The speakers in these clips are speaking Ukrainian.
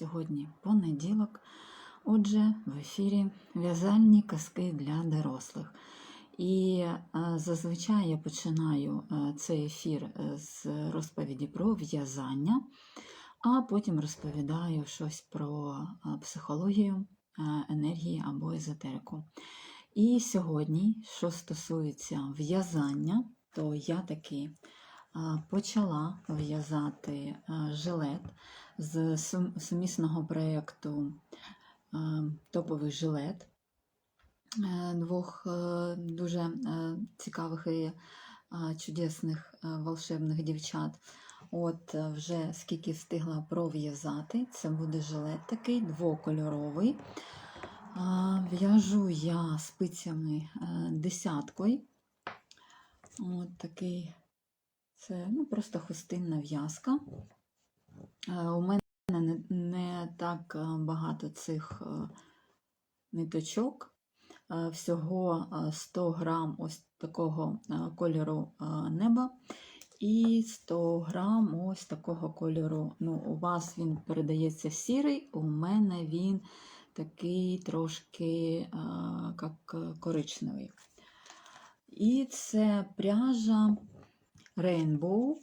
Сьогодні понеділок. Отже, в ефірі в'язальні казки для дорослих. І е, зазвичай я починаю е, цей ефір е, з розповіді про в'язання, а потім розповідаю щось про психологію, енергії або езотерику. І сьогодні, що стосується в'язання, то я таки почала в'язати жилет з сумісного проєкту топовий жилет е, двох е, дуже е, цікавих і чудесних волшебних дівчат. От вже скільки встигла пров'язати, це буде жилет такий двокольоровий. В'яжу я спицями десяткою. От такий це ну, просто хустинна в'язка. Е, У мене не, не так е, багато цих е, ниточок. Всього е, 100 грам ось такого кольору неба. І 100 грам ось такого кольору. Ну, у вас він передається сірий, у мене він такий трошки як коричневий. І це пряжа Rainbow.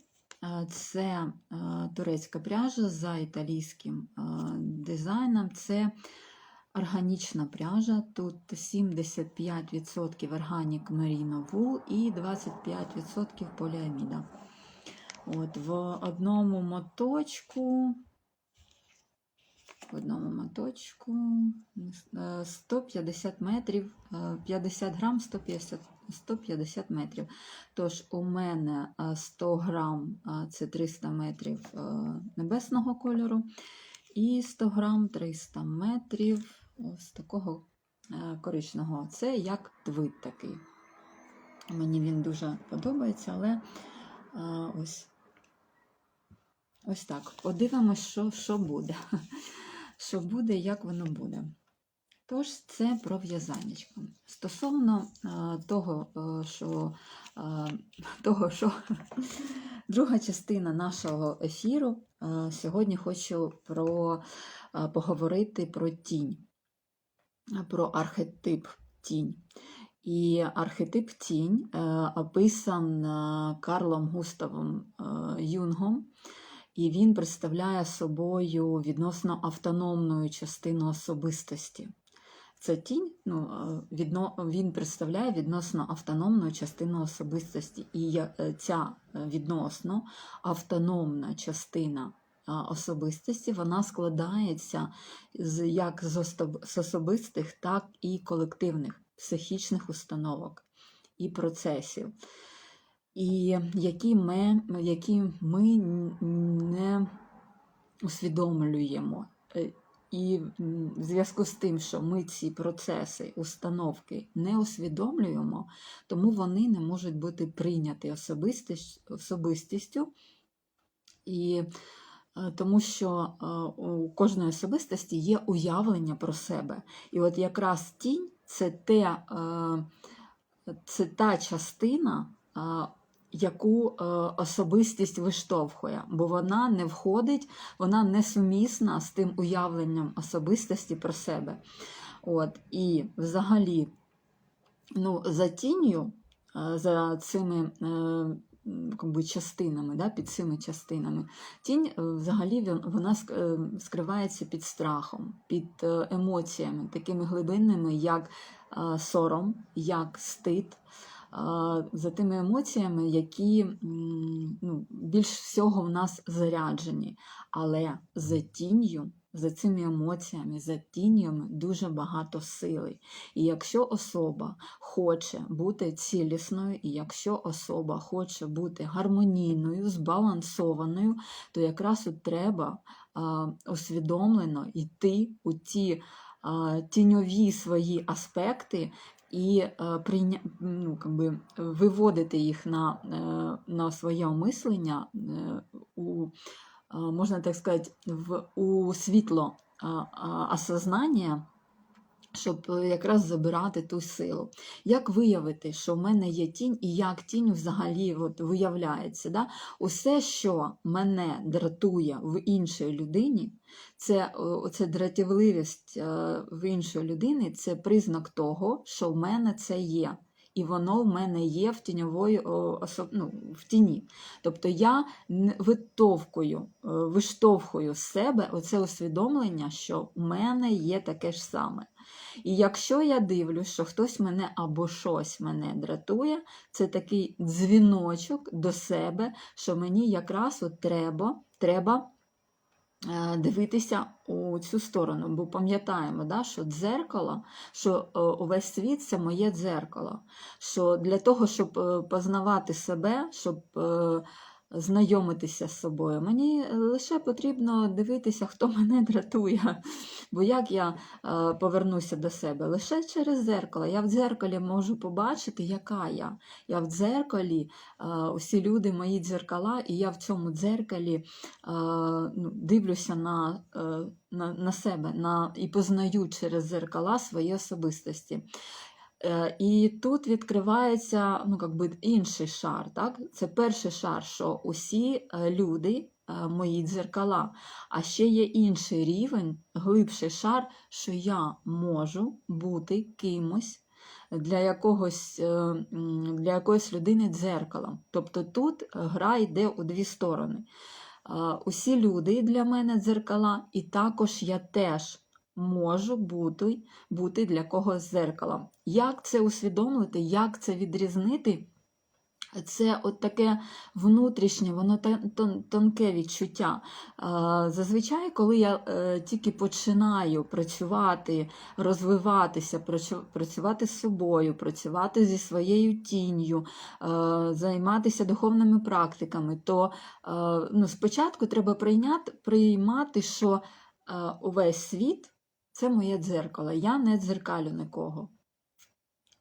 Це турецька пряжа за італійським дизайном. Це органічна пряжа. Тут 75% органік Merino Wool і 25% поліаміда. От, в одному моточку в одному моточку е, 150 метрів, е, 50 грам 150, 150 метрів. Тож у мене е, 100 грам е, це 300 метрів е, небесного кольору, і 100 грам 300 метрів ось такого е, коричневого. Це як твит такий. Мені він дуже подобається, але е, ось, ось так. Подивимось, що, що буде. Що буде, як воно буде. Тож, це про в'язанечко. Стосовно е, того, е, що, е, того, що друга частина нашого ефіру, е, сьогодні хочу про, е, поговорити про тінь, е, про архетип тінь. І архетип тінь е, описан е, Карлом Густавом е, Юнгом, і він представляє собою відносно автономну частину особистості. Це тінь, ну, е, відно, він представляє відносно автономну частину особистості. І е, ця е, відносно автономна частина особистості вона складається з, як з особистих, так і колективних психічних установок і процесів, і які ми, які ми не усвідомлюємо. Е, І в зв'язку з тим, що ми ці процеси, установки не усвідомлюємо, тому вони не можуть бути прийняті особистістю. І е, тому що е, у кожної особистості є уявлення про себе. І от якраз тінь це, те, це та частина, яку е, особистість виштовхує, бо вона не входить, вона не сумісна з тим уявленням особистості про себе. От, і взагалі, ну, за тінню, е, за цими е, м, частинами, да, під цими частинами, тінь взагалі вона скривається під страхом, під емоціями, такими глибинними, як сором, як стид. За тими емоціями, які ну, більш всього в нас заряджені. Але за тінню, за цими емоціями, за тіннями дуже багато сили. І якщо особа хоче бути цілісною, і якщо особа хоче бути гармонійною, збалансованою, то якраз от треба усвідомлено йти у ті тіньові свої аспекти. І е, прийня... ну, как би, виводити їх на, е, на своє мислення е, у, можна так сказати, в, у світло осознання, щоб е, якраз забирати ту силу. Як виявити, що в мене є тінь, і як тінь взагалі от виявляється? Да? Усе, що мене дратує в іншій людині, це о, це дратівливість е, в іншої людини, це признак того, що в мене це є. І воно в мене є в тіньової ну, в тіні. Тобто я витовкую, е, виштовхую з себе оце усвідомлення, що в мене є таке ж саме. І якщо я дивлюсь, що хтось мене або щось мене дратує, це такий дзвіночок до себе, що мені якраз от треба, треба дивитися у цю сторону. Бо пам'ятаємо, да, що дзеркало, що е, увесь світ це моє дзеркало. Що для того, щоб е, познавати себе, щоб е, знайомитися з собою, мені лише потрібно дивитися, хто мене дратує. Бо як я е, повернуся до себе? Лише через дзеркало. Я в дзеркалі можу побачити, яка я. Я в дзеркалі, е, усі люди мої дзеркала, і я в цьому дзеркалі е, ну, дивлюся на, е, на, на себе на, і познаю через дзеркала свої особистості. Е, І тут відкривається ну, как би, інший шар. Так? Це перший шар, що усі е, люди е, мої дзеркала. А ще є інший рівень, глибший шар, що я можу бути кимось для якогось, для якоїсь людини дзеркалом. Тобто тут гра йде у дві сторони. Усі люди для мене дзеркала, і також я теж можу бути, бути для когось зеркалом. Як це усвідомити, як це відрізнити? Це от таке внутрішнє, воно тон- тон- тонке відчуття. Зазвичай, коли я е, тільки починаю працювати, розвиватися, працювати з собою, працювати зі своєю тінню, е, займатися духовними практиками, то е, ну, спочатку треба прийняти, приймати, що е, увесь світ це моє дзеркало. Я не дзеркалю нікого.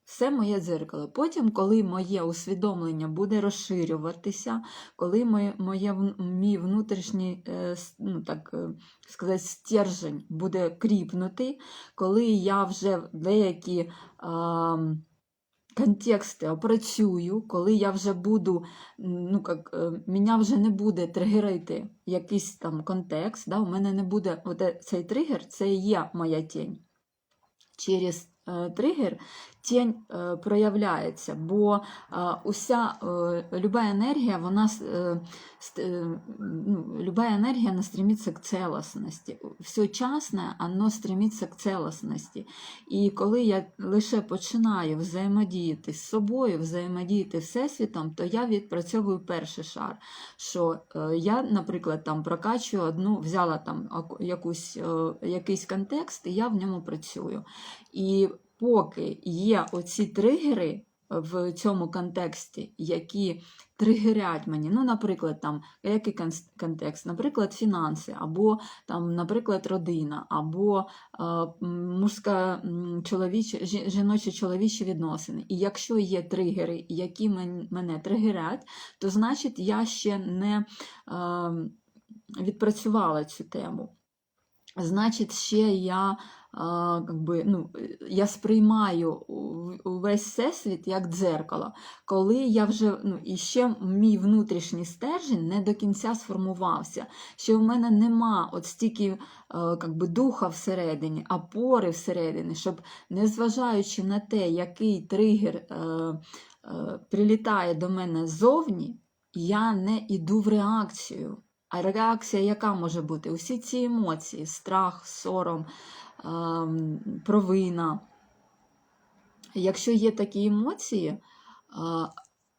Все моє дзеркало. Потім, коли моє усвідомлення буде розширюватися, коли моє, моє мій внутрішній е, ну, так, е, сказати, стержень буде кріпнути, коли я вже деякі ам, контексти опрацюю, коли я вже буду, ну, як, е, мене вже не буде тригерити якийсь там контекст, да, у мене не буде от цей тригер, це є моя тінь. Через е, тригер тінь е, проявляється, бо е, уся е, люба енергія, вона ну, любая енергія она стремится к целостності. Все частне, оно стремиться к целостності. І коли я лише починаю взаємодіяти з собою, взаємодіяти всесвітом, то я відпрацьовую перший шар. Що я, наприклад, там прокачую одну, взяла там якусь, якийсь контекст, і я в ньому працюю. І поки є оці тригери в цьому контексті, які тригерять мені, ну, наприклад, там, який контекст, наприклад, фінанси, або там, наприклад, родина, або е, мужська м, чоловіча, жіночі чоловічі відносини. І якщо є тригери, які мене тригерять, то значить я ще не е, відпрацювала цю тему. Значить, ще я, а, как би, ну, я сприймаю увесь всесвіт як дзеркало, коли я вже ну, і ще мій внутрішній стержень не до кінця сформувався. Ще в мене нема от стільки е, как би, духа всередині, опори всередині, щоб, незважаючи на те, який тригер е, е, прилітає до мене ззовні, я не йду в реакцію. А реакція яка може бути? Усі ці емоції: страх, сором, провина. Якщо є такі емоції,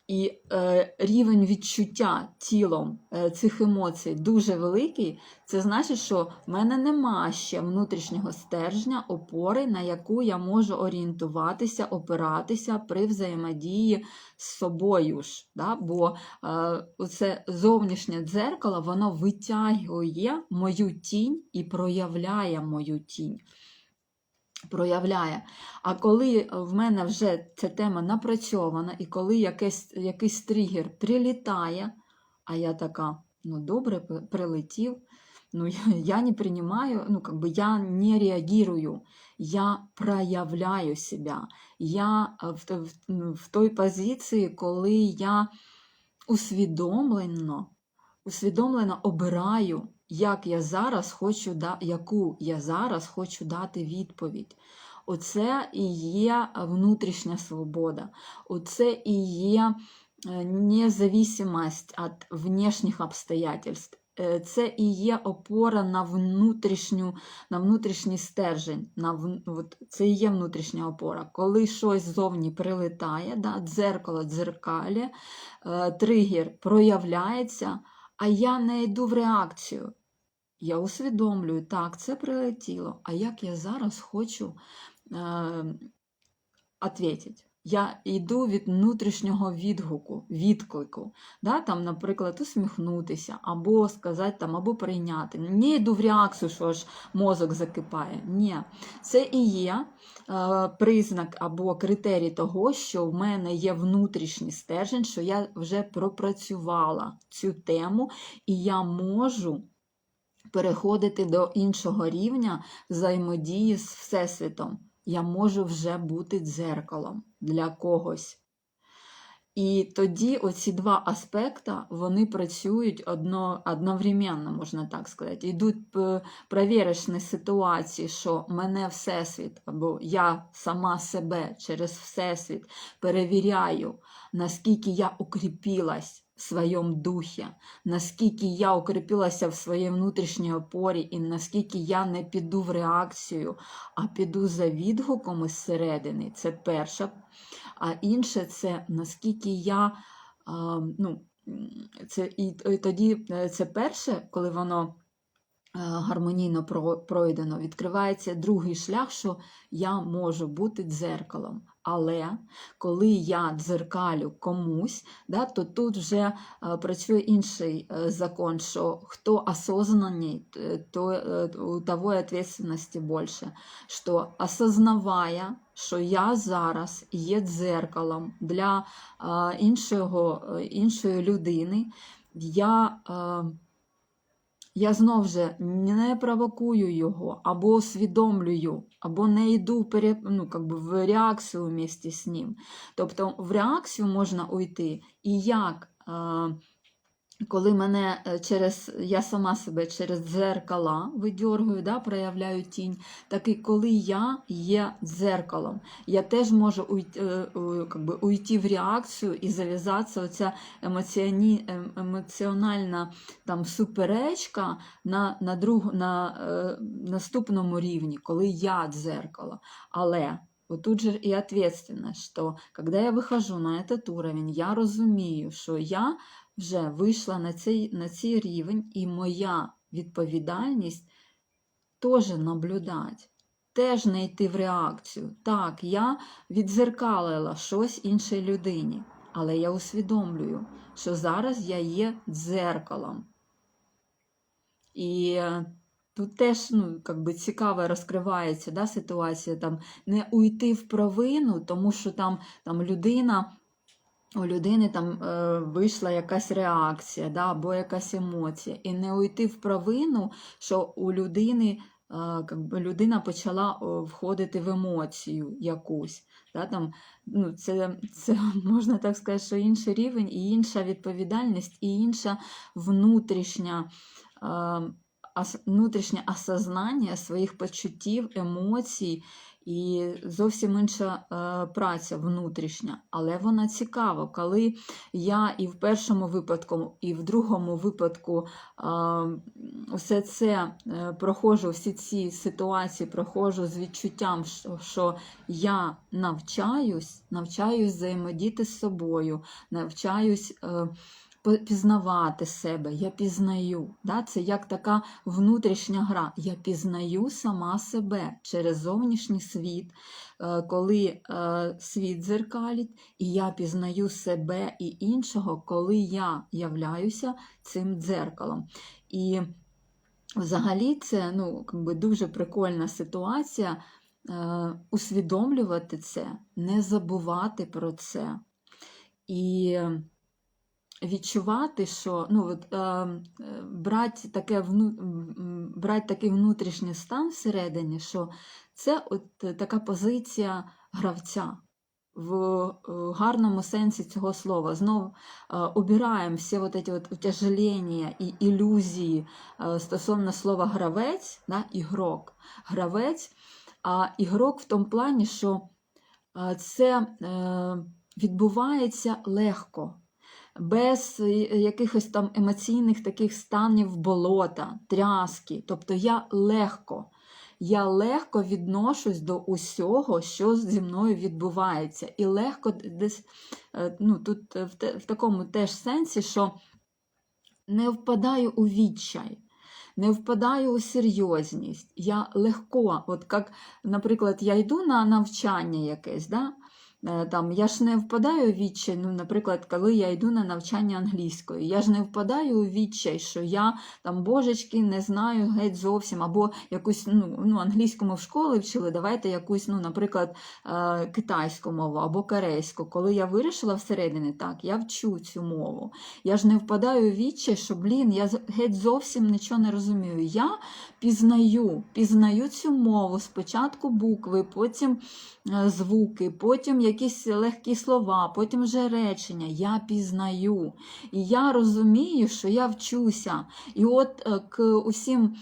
і е, рівень відчуття тілом е, цих емоцій дуже великий, це значить, що в мене нема ще внутрішнього стержня, опори, на яку я можу орієнтуватися, опиратися при взаємодії з собою ж. Да? Бо е, це зовнішнє дзеркало, воно витягує мою тінь і проявляє мою тінь. Проявляє. А коли в мене вже ця тема напрацьована, і коли якийсь, якийсь тригер прилітає, а я така, ну добре, прилетів, ну, я, не принимаю, ну, как бы я не реагирую, я проявляю себя. Я в, в, ну, в той позиції, коли я усвідомлено, усвідомлено обираю, як я зараз хочу яку я зараз хочу дати відповідь. Оце і є внутрішня свобода, оце і є е, независимость від внешніх обстоятельств. Е, Це і є опора на внутрішню, на внутрішній стержень. На, от, це і є внутрішня опора. Коли щось ззовні прилетає, да, дзеркало дзеркалі, е, тригер проявляється, а я не йду в реакцію. Я усвідомлюю, так, це прилетіло, а як я зараз хочу е? Я йду від внутрішнього відгуку, відклику, да, там, наприклад, усміхнутися, або сказати, там, або прийняти. Не йду в реакцію, що ж мозок закипає. Ні, це і є е, признак або критерій того, що в мене є внутрішній стержень, що я вже пропрацювала цю тему, і я можу переходити до іншого рівня взаємодії з Всесвітом. Я можу вже бути дзеркалом для когось. І тоді оці два аспекти вони працюють одно, одновременно, можна так сказати. Йдуть перевірочні ситуації, що мене Всесвіт, або я сама себе через Всесвіт перевіряю, наскільки я укріпилась в своєму духі, наскільки я укріпилася в своїй внутрішній опорі, і наскільки я не піду в реакцію, а піду за відгуком із середини. Це перше. а інше це наскільки я, ну, це, і, і тоді е, це перше, коли воно гармонійно пройдено, відкривається другий шлях, що я можу бути дзеркалом. Але коли я дзеркалю комусь, да, то тут вже е, працює інший е, закон, що хто осознанний, т- то е, у того і відповідальності більше. Що осознавая, що я зараз є дзеркалом для е, іншого, е, іншої людини, я. Я знов же не провокую його, або усвідомлюю, або не йду пере, ну, как би в реакцію вместе з ним. Тобто в реакцію можна уйти. І як, коли мене е, через, я сама себе через дзеркала видьоргую, да, проявляю тінь, так і коли я є дзеркалом, я теж можу уйти, е, би, уйти в реакцію і зав'язатися оця емоціоні, ем- емоціональна там суперечка на, на, друг, на е, наступному рівні, коли я дзеркало. Але вот тут же і ответственность, що коли я виходжу на этот уровень, я розумію, що я вже вийшла на цей, на цей рівень, і моя відповідальність теж наблюдати. Теж не йти в реакцію. Так, я відзеркалила щось іншій людині, але я усвідомлюю, що зараз я є дзеркалом. І е, тут теж ну, би, цікаво розкривається да, ситуація, там, не уйти в провину, тому що там, там людина. У людини там е, вийшла якась реакція да, або якась емоція, і не уйти в провину, що у людини е, людина почала входити в емоцію якусь. Да, там, ну, це, це можна так сказати, що інший рівень, і інша відповідальність, і інша внутрішня. Е, Внутрішнє осознання своїх почуттів, емоцій і зовсім інша е, праця внутрішня, але вона цікава, коли я і в першому випадку, і в другому випадку е, все це е, проходжу, всі ці ситуації проходжу з відчуттям, що, я навчаюсь, навчаюсь взаємодіяти з собою, навчаюсь. Пізнавати себе, я пізнаю. Да? Це як така внутрішня гра. Я пізнаю сама себе через зовнішній світ, е, коли е, світ дзеркалить, і я пізнаю себе і іншого, коли я являюся цим дзеркалом. І взагалі це ну, дуже прикольна ситуація е, усвідомлювати це, не забувати про це. І відчувати, що ну, от, е, е, брати, таке вну, брати такий внутрішній стан всередині, що це от така позиція гравця в е, гарному сенсі цього слова. Знов е, обираємо всі от эти от утяжелення і ілюзії е, стосовно слова гравець, да, ігрок. Гравець, а ігрок в тому плані, що це відбувається легко, без е, якихось там емоційних таких станів болота, тряски. Тобто я легко. Я легко відношусь до усього, що зі мною відбувається. І легко десь е, ну, тут е, в, те- в такому теж сенсі, що не впадаю у відчай, не впадаю у серйозність. Я легко, от як, наприклад, я йду на навчання якесь, да? Е, там, я ж не впадаю у відчай, ну, наприклад, коли я йду на навчання англійської, я ж не впадаю у відчай, що я там божечки не знаю геть зовсім, або якусь ну, ну, англійську ми в школі вчили, давайте якусь, ну, наприклад, е, китайську мову або корейську. Коли я вирішила всередині, так, я вчу цю мову. Я ж не впадаю у відчай, що, блін, я геть зовсім нічого не розумію. Я пізнаю, пізнаю цю мову, спочатку букви, потім е, звуки, потім якісь легкі слова, потім вже речення. Я пізнаю. І я розумію, що я вчуся. І от е, к усім,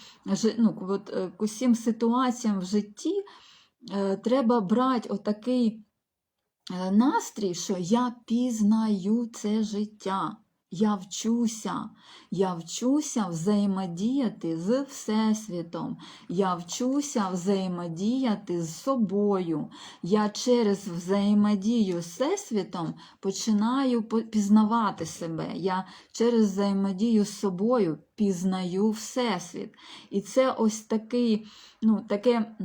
ну, от, е, к усім ситуаціям в житті е, треба брати отакий настрій, що я пізнаю це життя. Я вчуся, я вчуся взаємодіяти з Всесвітом, я вчуся взаємодіяти з собою. Я через взаємодію з Всесвітом починаю по- пізнавати себе. Я через взаємодію з собою пізнаю Всесвіт. І це ось такий, ну, таке,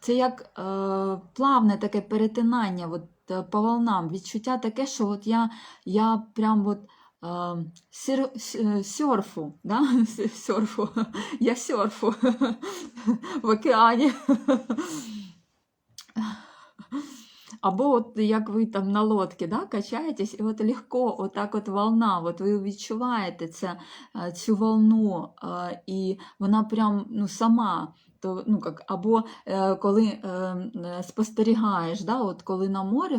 це як е, плавне таке перетинання от, е, по волнам. Відчуття таке, що от я, я прям от. Е, серфу, да? серфу. Я серфу в океані. Або от як ви там на лодці да, качаєтесь, і от легко, отак от волна, от ви відчуваєте це, е, цю волну, е, і вона прям ну, сама. То, ну, як, або е, коли е, спостерігаєш, да, от коли на море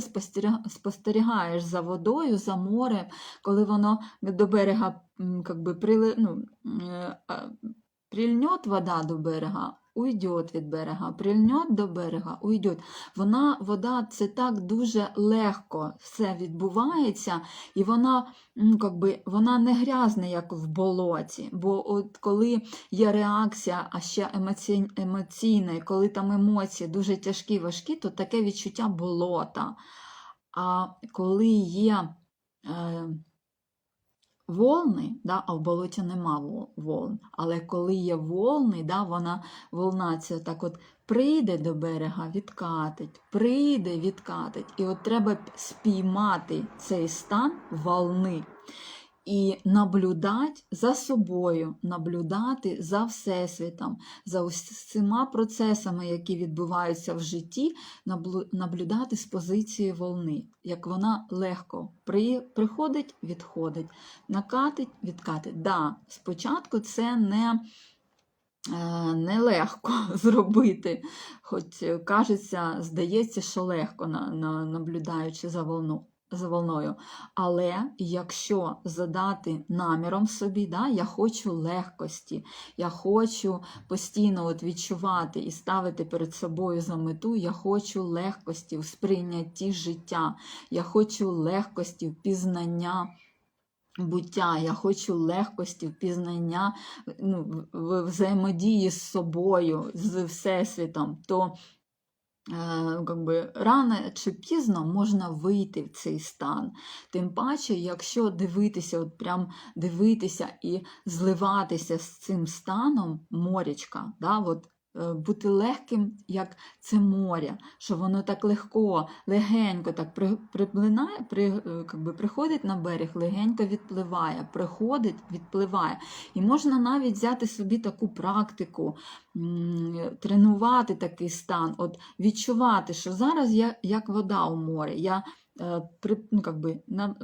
спостерігаєш за водою, за морем, коли воно до берега якби, прили, ну, е, прильнет вода до берега, уйдет від берега, прильнет до берега, уйдет. Вона, вода, це так дуже легко все відбувається, і вона, ну, как би, вона не грязна, як в болоті. Бо от коли є реакція, а ще емоційна, і коли там емоції дуже тяжкі, важкі, то таке відчуття болота. А коли є е, волни, да, а в болоті нема волн, але коли є волни, да, вона, волна ця так от прийде до берега, відкатить, прийде, відкатить. І от треба спіймати цей стан волни і наблюдати за собою, наблюдати за Всесвітом, за усіма процесами, які відбуваються в житті, наблюдати з позиції волни, як вона легко приходить, відходить, накатить, відкатить. Да, спочатку це не. е, Нелегко зробити, хоч е, кажеться, здається, що легко на, на, наблюдаючи за волну, за волною. Але якщо задати наміром собі, да, я хочу легкості, я хочу постійно от відчувати і ставити перед собою за мету, я хочу легкості в сприйнятті життя, я хочу легкості в пізнання. Буття, я хочу легкості, впізнання ну, взаємодії з собою, з Всесвітом, то е, как би, рано чи пізно можна вийти в цей стан. Тим паче, якщо дивитися, от прям дивитися і зливатися з цим станом морячка, да, от, е, бути легким, як це море, що воно так легко, легенько так при, приплинає, при, е, би, приходить на берег, легенько відпливає, приходить, відпливає. І можна навіть взяти собі таку практику, тренувати такий стан, от відчувати, що зараз я як вода у морі. Я е, ну, как на,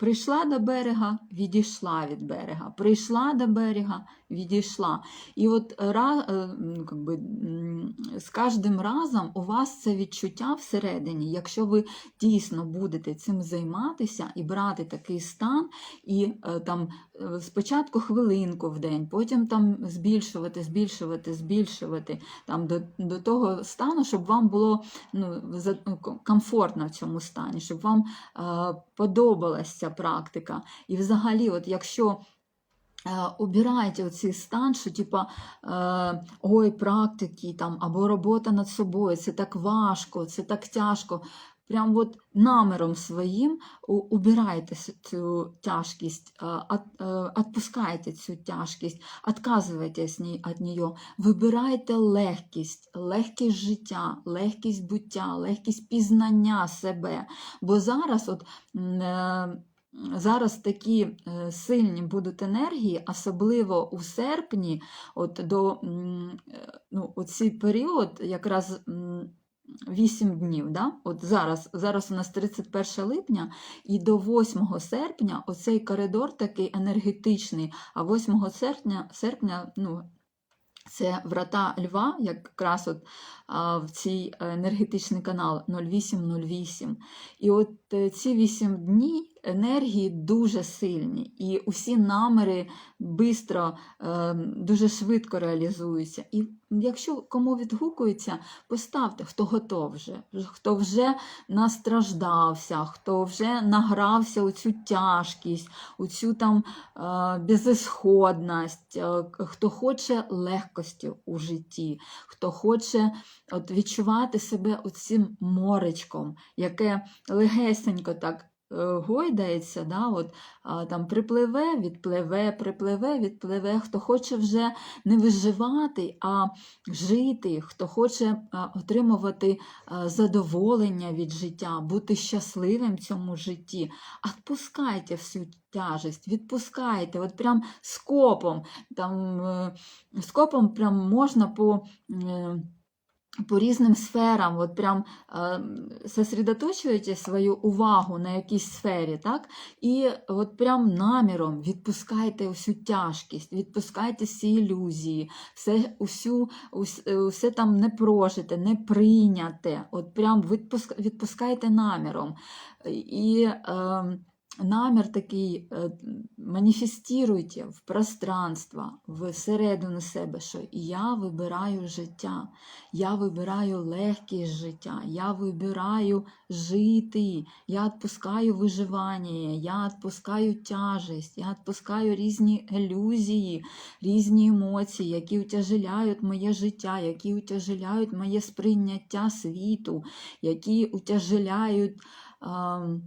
Прийшла до берега, відійшла від берега, прийшла до берега, відійшла. І от е, как би, з кожним разом у вас це відчуття всередині, якщо ви дійсно будете цим займатися і брати такий стан, і е, там спочатку хвилинку в день, потім там збільшувати, збільшувати, збільшувати там, до, до того стану, щоб вам було ну, комфортно в цьому стані, щоб вам е, подобалася ця практика. І взагалі, от якщо е, обираєте оцей стан, що типа е, ой, практики там, або робота над собою, це так важко, це так тяжко. Прям от наміром своїм убирайте цю тяжкість, е, е, відпускайте цю тяжкість, відказуйтесь від неї, вибирайте легкість, легкість життя, легкість буття, легкість пізнання себе. Бо зараз от. е, Зараз такі сильні будуть енергії, особливо у серпні, от до ну, оцей період, якраз 8 днів. Да? От зараз, зараз у нас 31 липня, і до 8 серпня оцей коридор такий енергетичний, а 8 серпня, серпня ну, це врата Льва, якраз от а, в цей енергетичний канал 0808. І от е, ці 8 днів енергії дуже сильні, і усі наміри бистро, е, дуже швидко реалізуються. І якщо кому відгукується, поставте, хто готов вже, хто вже настраждався, хто вже награвся у цю тяжкість, у цю там е, безісходність, е, хто хоче легкості у житті, хто хоче от, відчувати себе оцим моречком, яке легесенько так гойдається, да, от, там припливе, відпливе, припливе, відпливе, хто хоче вже не виживати, а жити, хто хоче отримувати а, задоволення від життя, бути щасливим в цьому житті. Отпускайте всю тяжесть, відпускайте, от прям скопом, там, е, скопом прям можна по. По різним сферам, от прям е, сосредоточуєте свою увагу на якійсь сфері, так? І от прям наміром відпускайте усю тяжкість, відпускайте всі ілюзії, все, усю, ус, е, усе там не прожите, не прийняте. От прям відпуск, відпускайте наміром. І е, намір такий е, маніфестуйте в пространство, всередину себе, що я вибираю життя. Я вибираю легкість життя, я вибираю жити, я відпускаю виживання, я відпускаю тяжесть, я відпускаю різні ілюзії, різні емоції, які утяжеляють моє життя, які утяжеляють моє сприйняття світу, які утяжеляють. ем,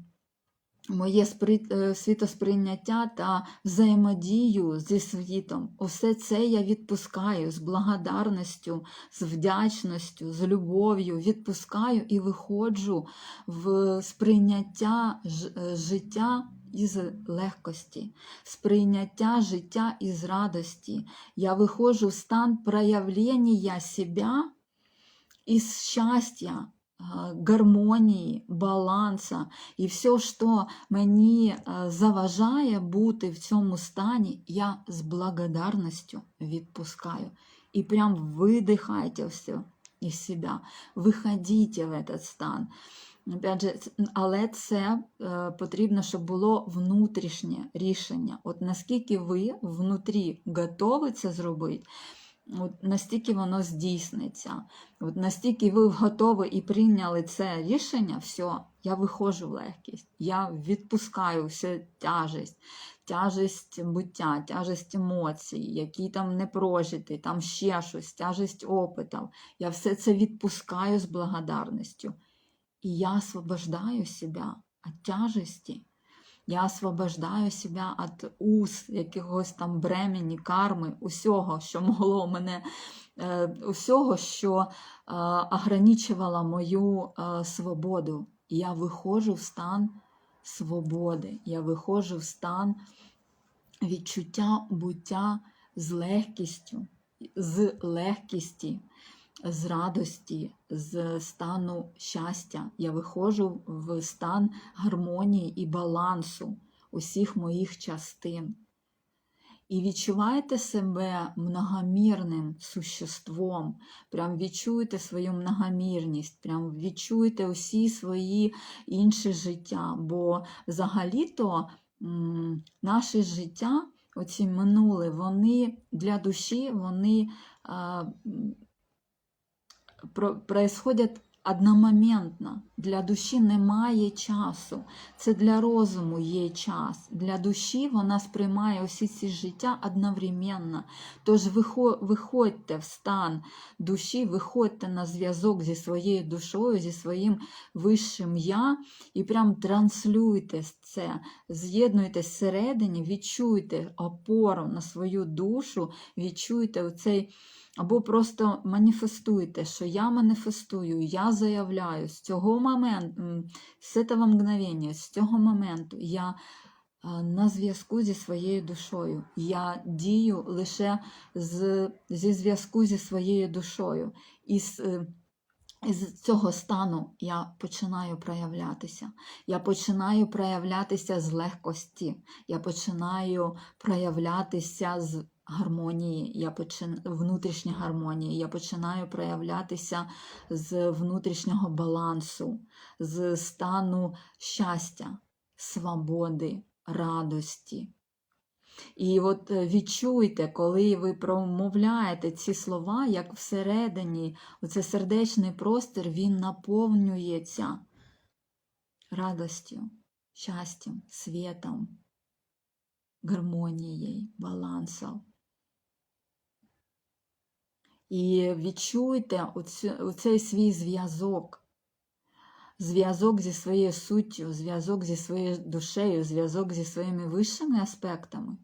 Моє е, світосприйняття та взаємодію зі світом, усе це я відпускаю з благодарністю, з вдячністю, з любов'ю, відпускаю і виходжу в сприйняття е, життя із легкості, сприйняття життя із радості. Я виходжу в стан проявлення себя із щастя, гармонії, баланса. І все, що мені заважає бути в цьому стані, я з благодарністю відпускаю. І прям видихайте все із себе, виходіть в этот стан. Опять же, але це е, потрібно, щоб було внутрішнє рішення. От наскільки ви внутрі готові це зробити, от настільки воно здійсниться. От настільки ви готові і прийняли це рішення, все, я виходжу в легкість, я відпускаю всю тяжесть, тяжесть буття, тяжесть емоцій, які там не прожиті, там ще щось, тяжесть опитів. Я все це відпускаю з благодарністю. І я освобождаю себя від тяжесті. Я освобождаю себе від уз, якогось там бремені, карми, усього, що могло мене, е, усього, що е, ограничувало мою е, свободу. Я виходжу в стан свободи, я виходжу в стан відчуття буття з легкістю, з легкісті, з радості, з стану щастя. Я виходжу в стан гармонії і балансу. усіх моїх частин. І відчуваєте себе многомірним существом, прям відчуєте свою многомірність, прям відчуєте усі свої інші життя. Бо взагалі-то наше життя, оці минуле, вони для душі, вони м, про- происходять одномоментно. Для душі немає часу. Це для розуму є час. Для душі вона сприймає усі ці життя одновременно. Тож виходьте в стан душі, виходьте на зв'язок зі своєю душою, зі своїм вищим я, і прям транслюйте це, з'єднуйтесь всередині, відчуйте опору на свою душу, відчуйте оцей. Або просто маніфестуйте, що я маніфестую, я заявляю з цього моменту, з цього мгновення, з цього моменту я на зв'язку зі своєю душою. Я дію лише з, зі зв'язку зі своєю душою. І з, е, із цього стану я починаю проявлятися. Я починаю проявлятися з легкості. Я починаю проявлятися з гармонії, я почин... внутрішня гармонія. Я починаю проявлятися з внутрішнього балансу, з стану щастя, свободи, радості. І от е, відчуйте, коли ви промовляєте ці слова, як всередині, оце сердечний простір, він наповнюється радостю, щастям, світом, гармонією, балансом. І відчуйте оцей свій зв'язок. Зв'язок зі своєю суттю, зв'язок зі своєю душею, зв'язок зі своїми вищими аспектами.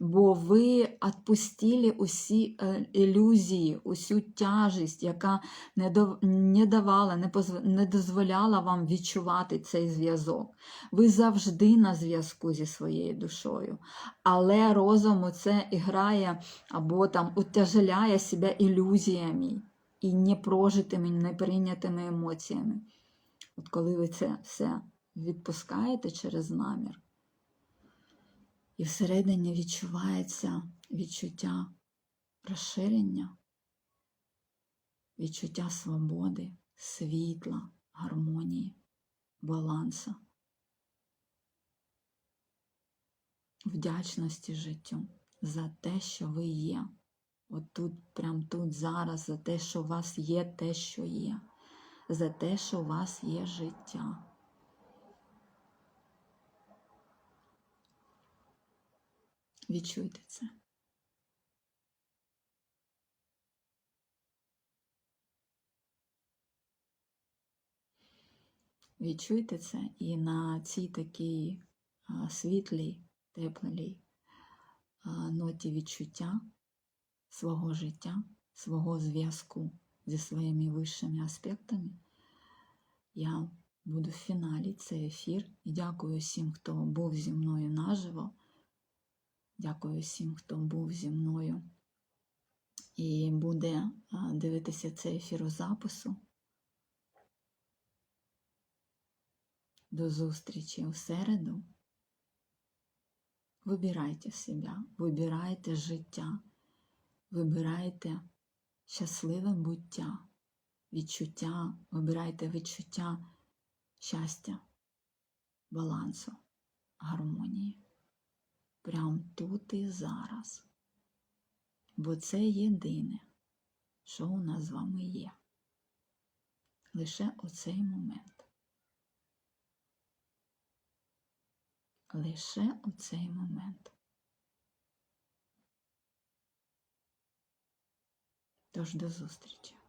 Бо ви відпустили усі е, ілюзії, усю тяжість, яка не, давала, не, дозволяла вам відчувати цей зв'язок. Ви завжди на зв'язку зі своєю душою. Але розум це грає або там утяжеляє себе ілюзіями і непрожитими, неприйнятими емоціями. От коли ви це все відпускаєте через намір, і всередині відчувається відчуття розширення, відчуття свободи, світла, гармонії, балансу, вдячності життю за те, що ви є. От тут, прямо тут, зараз, за те, що у вас є те, що є, за те, що у вас є життя. Відчуйте це. Відчуйте це і на цій такій світлій, теплій ноті відчуття свого життя, свого зв'язку зі своїми вищими аспектами. Я буду в фіналі цей ефір і дякую всім, хто був зі мною наживо. Дякую всім, хто був зі мною і буде дивитися цей ефір у запису. До зустрічі у середу. Вибирайте себе, вибирайте життя, вибирайте щасливе буття, відчуття, вибирайте відчуття щастя, балансу, гармонії. Прям тут і зараз. Бо це єдине, що у нас з вами є. Лише оцей момент. Лише оцей момент. Тож до зустрічі.